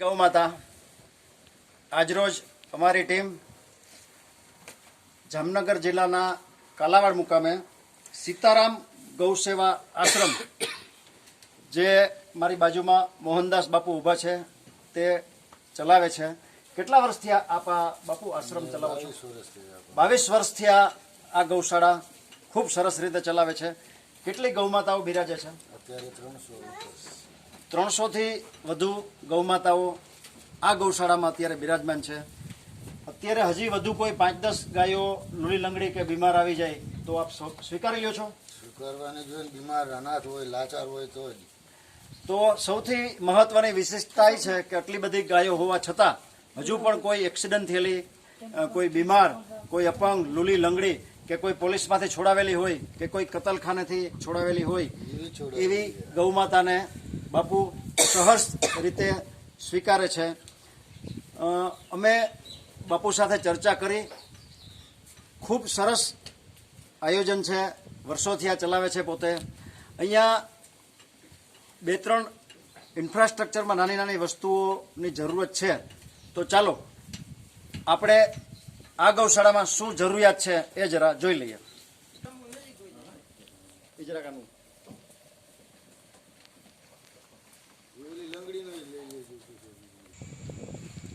ગૌ માતા આજરોજ અમારી ટીમ જામનગર જિલ્લાના કાલાવાડ મુકામે સીતારામ ગૌસેવા આશ્રમ જે મારી બાજુમાં મોહનદાસ બાપુ ઊભા છે તે ચલાવે છે. કેટલા વર્ષથી આપ આ બાપુ આશ્રમ ચલાવો છો? બાવીસ વર્ષથી આ ગૌશાળા ખૂબ સરસ રીતે ચલાવે છે. કેટલી ગૌમાતાઓ બિરાજે છે? અત્યારે ત્રણસો ત્રણસોથી વધુ ગૌમાતાઓ આ ગૌશાળામાં અત્યારે બિરાજમાન છે. અત્યારે હજી વધુ કોઈ પાંચ દસ ગાયો લૂલી લંગડી કે બીમાર આવી જાય તો આપ સ્વીકારી લ્યો છો? સ્વીકારવાની જોઈએ બીમાર અનાથ હોય લાચાર હોય તો તો સૌથી મહત્વની વિશેષતા એ છે કે આટલી બધી ગાયો હોવા છતાં હજુ પણ કોઈ એક્સિડન્ટ થયેલી કોઈ બીમાર કોઈ અપંગ લૂલી લંગડી કે કોઈ પોલીસમાંથી છોડાવેલી હોય કે કોઈ કતલખાનેથી છોડાવેલી હોય એવી ગૌમાતાને બાપુ સહર્ષ રીતે સ્વીકારે છે. અમે બાપુ સાથે ચર્ચા કરી. ખૂબ સરસ આયોજન છે. વર્ષોથી આ ચલાવે છે પોતે. અહીંયા બે ત્રણ ઇન્ફ્રાસ્ટ્રક્ચરમાં નાની નાની વસ્તુઓની જરૂરત છે. તો ચાલો, આપણે આ ગૌશાળામાં શું જરૂરિયાત છે એ જરા જોઈ લઈએ. એ જરાક આનું ઓલી લંગડીનો જ લઈ લેજો.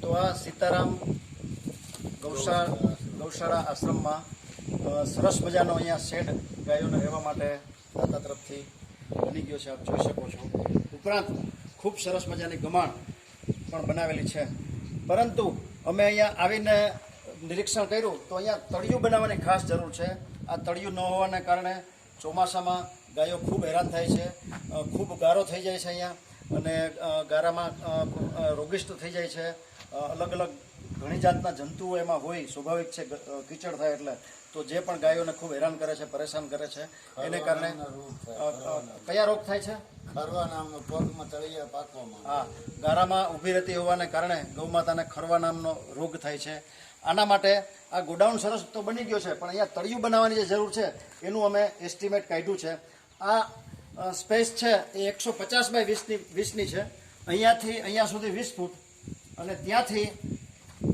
તો આ સીતારામ ગૌશાળા ગૌશાળા આશ્રમમાં સરસ મજાનો અહીંયા શેડ ગાયોને રહેવા માટે દાતા તરફથી બની ગયો છે, આપ જોઈ શકો છો. ઉપરાંત ખૂબ સરસ મજાની ગમાણ પણ બનાવેલી છે. પરંતુ અમે અહીંયા આવીને નિરીક્ષણ કર્યું તો અહીંયા તળિયું બનાવવાની ખાસ જરૂર છે. આ તળિયું ન હોવાને કારણે ચોમાસામાં ગાયો ખૂબ હેરાન થાય છે ખૂબ ગારો થઈ જાય છે અહીંયા અને ગારામાં રોગિષ્ટ થઈ જાય છે. અલગ અલગ ઘણી જાતના જંતુઓ એમાં હોય સ્વાભાવિક છે કીચડ થાય એટલે. તો જે પણ ગાયોને ખૂબ હેરાન કરે છે પરેશાન કરે છે એને કારણે કયા રોગ થાય છે? ખરવા નામનો પગમાં તળિયા પાકવામાં. હા ગારામાં ઊભી રહેતી હોવાને કારણે ગૌમાતાને ખરવા નામનો રોગ થાય છે. આના માટે આ ગોડાઉન સરસ તો બની ગયો છે પણ અહીંયા તળિયું બનાવવાની જે જરૂર છે એનું અમે એસ્ટિમેટ કાઢ્યું છે. આ સ્પેસ છે એ એકસો પચાસ બાય વીસની વીસની છે. અહીંયાથી અહીંયા સુધી વીસ ફૂટ. અને ત્યાંથી,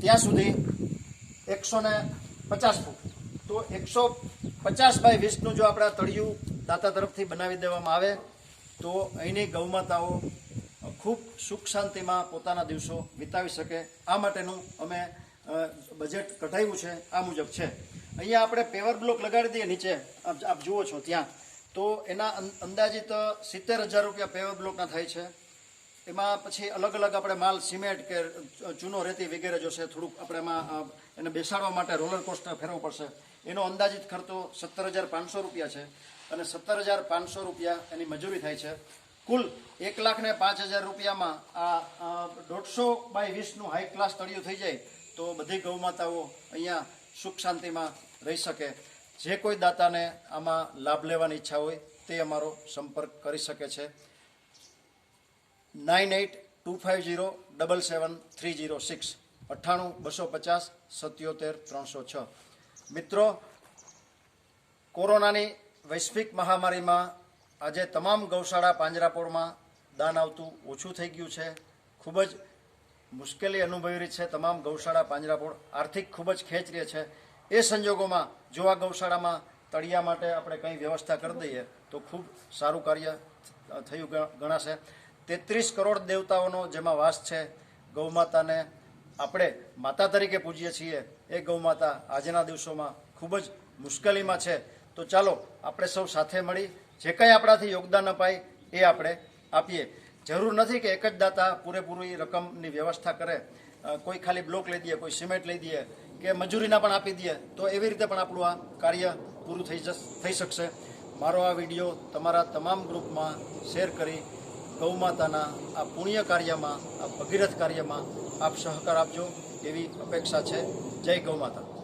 ત્યાં સુધી એકસો ને પચાસ ફૂટ. તો એકસો પચાસ બાય વીસનું જો આપણે તળિયું દાતા તરફથી બનાવી દેવામાં આવે, તો અહીંની ગૌમાતાઓ ખૂબ સુખ શાંતિમાં પોતાના દિવસો વિતાવી શકે. આ માટેનું અમે બજેટ કઢાવ્યું છે, આ મુજબ છે. અહીંયા આપણે પેવર બ્લોક લગાડી દઈએ નીચે. આપ જુઓ છો ત્યાં. તો એના અંદાજિત સિત્તેર હજાર રૂપિયા પેવર બ્લોકના થાય છે. એમાં પછી અલગ અલગ આપણે માલ સિમેન્ટ કે ચૂનો, રેતી વગેરે જોશે થોડુંક આપણે એમાં એને બેસાડવા માટે રોલર કોસ્ટર ફેરવવું પડશે. એનો અંદાજિત ખર્ચો સત્તર હજાર પાંચસો રૂપિયા છે અને સત્તર હજાર પાંચસો રૂપિયા એની મજૂરી થાય છે. કુલ એક લાખ ને પાંચ હજાર રૂપિયામાં આ દોઢસો બાય વીસનું હાઈ ક્લાસ તળિયું થઈ જાય તો બધી ગૌમાતાઓ અહીંયા સુખ શાંતિમાં રહી શકે. જે કોઈ દાતાને આમાં લાભ લેવાની ઈચ્છા હોય તે અમારો સંપર્ક કરી શકે છે. Nine eight two five zero double seven, three zero six. અઠ્ઠાણું, બસો પચાસ, સત્યોતેર, ત્રણસો છ. મિત્રો, કોરોનાની વૈશ્વિક મહામારીમાં આજે તમામ ગૌશાળા પાંજરાપોળમાં દાન આવતું ઓછું થઈ ગયું છે. ખૂબ જ મુશ્કેલી અનુભવી રહી છે તમામ ગૌશાળા પાંજરાપોળ. આર્થિક ખૂબ જ ખેંચ રહી છે. એ સંજોગોમાં જો આ ગૌશાળામાં તળિયા માટે આપણે કંઈ વ્યવસ્થા કરી દઈએ, તો ખૂબ સારું કાર્ય થયું ગણાશે. તેત્રીસ કરોડ દેવતાઓનો જેમાં વાસ છે, ગૌમાતાને આપણે માતા તરીકે પૂજીએ છીએ, એ ગૌમાતા આજના દિવસોમાં ખૂબ જ મુશ્કેલીમાં છે. તો ચાલો આપણે સૌ સાથે મળી જે કંઈ આપણાથી યોગદાન અપાય એ આપણે આપીએ. જરૂર નથી કે એક જ દાતા પૂરેપૂરી રકમની વ્યવસ્થા કરે કોઈ ખાલી બ્લોક લઈ દઈએ, કોઈ સિમેન્ટ લઈ દઈએ કે મજૂરીના પણ આપી દઈએ, તો એવી રીતે પણ આપણું આ કાર્ય પૂરું થઈ જશ, થઈ શકશે. મારો આ વીડિયો તમારા તમામ ગ્રુપમાં શેર કરી ગૌમાતાના આ પુણ્ય કાર્યમાં, આ ભગીરથ કાર્યમાં આપ સહકાર આપજો એવી અપેક્ષા છે. જય ગૌમાતા.